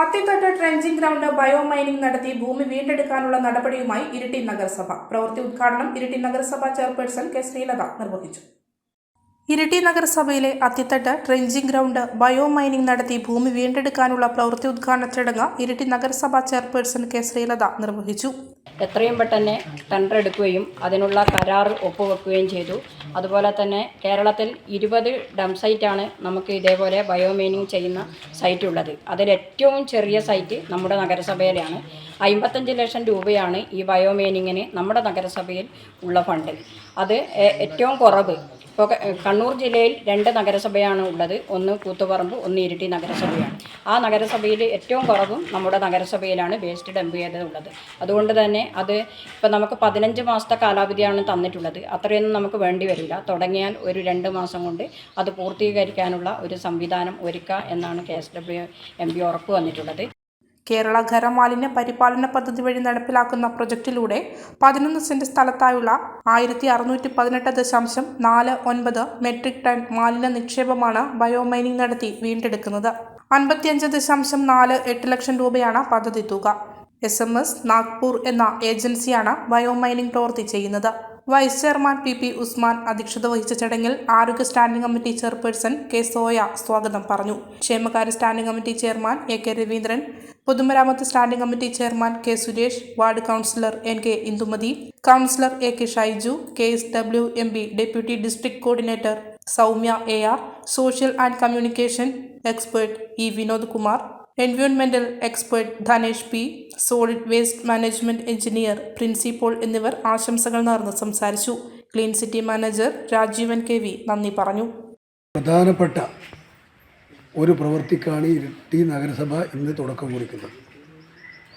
Athithattu trenching ground bio mining നടത്തി ഭൂമി വീണ്ടെടുക്കാനുള്ള നടപടിയുമായി ഇരിട്ടി നഗരസഭ. പ്രവൃത്തി ഉദ്ഘാടനം ഇരിട്ടി നഗരസഭ ചെയർപേഴ്സൺ കെ ശ്രീലത നിർവഹിച്ചു. ഇരിട്ടി നഗരസഭയിലെ Athithattu trenching ground bio mining നടത്തി ഭൂമി വീണ്ടെടുക്കാനുള്ള പ്രവൃത്തി ഉദ്ഘാടന ചടങ്ങ് ഇരിട്ടി നഗരസഭ ചെയർപേഴ്സൺ കെ ശ്രീലത നിർവഹിച്ചു. എത്രയും പെട്ടെന്ന് ടെൻഡർ എടുക്കുകയും അതിനുള്ള കരാർ ഒപ്പുവെക്കുകയും ചെയ്തു. അതുപോലെ തന്നെ കേരളത്തിൽ ഇരുപത് ഡം സൈറ്റാണ് നമുക്ക് ഇതേപോലെ ബയോമൈനിങ് ചെയ്യുന്ന സൈറ്റുള്ളത് അതിൽ ഏറ്റവും ചെറിയ സൈറ്റ് നമ്മുടെ നഗരസഭയിലാണ്. അമ്പത്തഞ്ച് ലക്ഷം രൂപയാണ് ഈ ബയോമൈനിങ്ങിന് നമ്മുടെ നഗരസഭയിൽ ഉള്ള ഫണ്ട്. അത് ഏറ്റവും കുറവ്. ഇപ്പോൾ കണ്ണൂർ ജില്ലയിൽ രണ്ട് നഗരസഭയാണ് ഉള്ളത്. ഒന്ന് കൂത്തുപറമ്പ് ഒന്ന് ഇരിട്ടി നഗരസഭയാണ്. ആ നഗരസഭയിൽ ഏറ്റവും കുറവും നമ്മുടെ നഗരസഭയിലാണ് വേസ്റ്റ് ഡംപ് ചെയ്തതുള്ളത് അതുകൊണ്ട് തന്നെ അത് ഇപ്പം നമുക്ക് പതിനഞ്ച് മാസത്തെ കാലാവധിയാണ് തന്നിട്ടുള്ളത്. അത്രയൊന്നും നമുക്ക് വേണ്ടി വരില്ല. തുടങ്ങിയാൽ ഒരു രണ്ട് മാസം കൊണ്ട് അത് പൂർത്തീകരിക്കാനുള്ള ഒരു സംവിധാനം ഒരുക്കുക എന്നാണ് K S W M P ഉറപ്പ് വന്നിട്ടുള്ളത്. കേരള ഖരമാലിന്യ പരിപാലന പദ്ധതി വഴി നടപ്പിലാക്കുന്ന പ്രൊജക്ടിലൂടെ പതിനൊന്ന് സെന്റ് സ്ഥലത്തായുള്ള ആയിരത്തി അറുന്നൂറ്റി പതിനെട്ട് ദശാംശം നാല് ഒൻപത് മെട്രിക് ടൺ മാലിന്യ നിക്ഷേപമാണ് ബയോമൈനിങ് നടത്തി വീണ്ടെടുക്കുന്നത്. അൻപത്തിയഞ്ച് ദശാംശം നാല് എട്ട് ലക്ഷം രൂപയാണ് പദ്ധതി തുക. എസ് എം എസ് നാഗ്പൂർ എന്ന ഏജൻസിയാണ് ബയോമൈനിങ് പ്രവൃത്തി ചെയ്യുന്നത്. Vice chairman P P Usman അധ്യക്ഷത വഹിച്ച ചടങ്ങിൽ ആരോഗ്യ standing committee chairperson K Soya സ്വാഗതം പറഞ്ഞു. ക്ഷേമകാര്യ standing committee chairman A K Raveendran പൊതുമരാമത്ത് standing committee chairman K Suresh ward councillor N K Indumathi councillor A K Shaiju K S W M P deputy district coordinator Soumya A R social and communication expert E Vinod Kumar എൻവയോൺമെന്റൽ expert Dhanesh P solid waste management engineer principal എന്നിവർ ആശംസകൾ നേർന്ന് സംസാരിച്ചു. Clean city manager Rajeevan K V നന്ദി പറഞ്ഞു. പ്രധാനപ്പെട്ട ഒരു പ്രവൃത്തിക്കാണ് ഇരിട്ടി നഗരസഭ ഇന്ന് തുടക്കം കുറിക്കുന്നത്.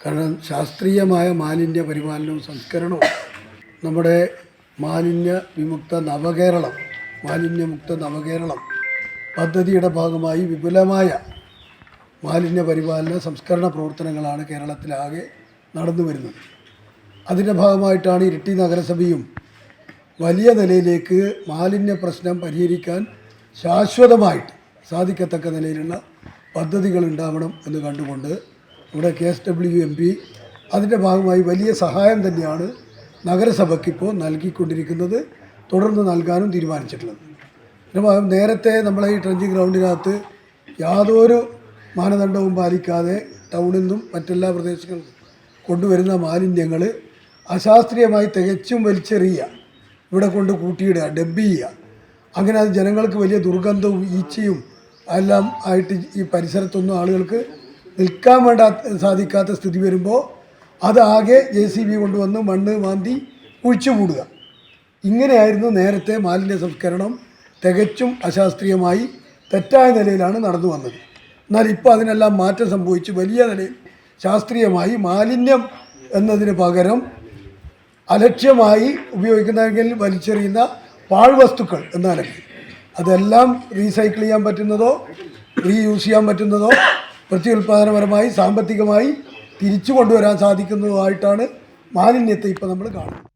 കാരണം ശാസ്ത്രീയമായ മാലിന്യ പരിപാലനവും സംസ്കരണവും നമ്മുടെ മാലിന്യ വിമുക്ത നവകേരളം മാലിന്യമുക്ത നവകേരളം പദ്ധതിയുടെ ഭാഗമായി വിപുലമായ മാലിന്യ പരിപാലന സംസ്കരണ പ്രവർത്തനങ്ങളാണ് കേരളത്തിലാകെ നടന്നു വരുന്നത്. അതിന്റെ ഭാഗമായിട്ടാണ് ഇരിട്ടി നഗരസഭയും വലിയ നിലയിലേക്ക് മാലിന്യ പ്രശ്നം പരിഹരിക്കാൻ ശാശ്വതമായിട്ട് സാധിക്കത്തക്ക നിലയിലുള്ള പദ്ധതികൾ ഉണ്ടാവണം എന്ന് കണ്ടുകൊണ്ട് ഇവിടെ K S W M P അതിന്റെ ഭാഗമായി വലിയ സഹായം തന്നെയാണ് നഗരസഭയ്ക്കിപ്പോൾ നൽകിക്കൊണ്ടിരിക്കുന്നത് തുടർന്ന് നൽകാനും തീരുമാനിച്ചിട്ടുള്ളത്. നേരത്തെ നമ്മളെ ഈ ട്രഞ്ചിങ് ഗ്രൗണ്ടിനകത്ത് യാതൊരു മാനദണ്ഡവും പാലിക്കാതെ ടൗണിൽ നിന്നും മറ്റെല്ലാ പ്രദേശങ്ങളിൽ കൊണ്ടുവരുന്ന മാലിന്യങ്ങൾ അശാസ്ത്രീയമായി തികച്ചും വലിച്ചെറിയുക ഇവിടെ കൊണ്ട് കൂട്ടിയിടുക ഡബ് ചെയ്യുക. അങ്ങനെ അത് ജനങ്ങൾക്ക് വലിയ ദുർഗന്ധവും ഈച്ചയും എല്ലാം ആയിട്ട് ഈ പരിസരത്തൊന്നും ആളുകൾക്ക് നിൽക്കാൻ വേണ്ട സാധിക്കാത്ത സ്ഥിതി വരുമ്പോൾ അതാകെ ജെ സി ബി കൊണ്ടുവന്ന് മണ്ണ് മാന്തി കുഴിച്ചു മൂടുക ഇങ്ങനെയായിരുന്നു നേരത്തെ മാലിന്യ സംസ്കരണം തികച്ചും അശാസ്ത്രീയമായി തെറ്റായ നിലയിലാണ് നടന്നു വന്നത്. എന്നാൽ ഇപ്പോൾ അതിനെല്ലാം മാറ്റം സംഭവിച്ച് വലിയ നിലയിൽ ശാസ്ത്രീയമായി മാലിന്യം എന്നതിന് പകരം അലക്ഷ്യമായി ഉപയോഗിക്കുന്നതെങ്കിൽ വലിച്ചെറിയുന്ന പാഴ്വസ്തുക്കൾ എന്നാലും അതെല്ലാം റീസൈക്കിൾ ചെയ്യാൻ പറ്റുന്നതോ റീയൂസ് ചെയ്യാൻ പറ്റുന്നതോ പ്രത്യുൽപാദനപരമായി സാമ്പത്തികമായി തിരിച്ചു കൊണ്ടുവരാൻ സാധിക്കുന്നതുമായിട്ടാണ് മാലിന്യത്തെ ഇപ്പോൾ നമ്മൾ കാണുന്നത്.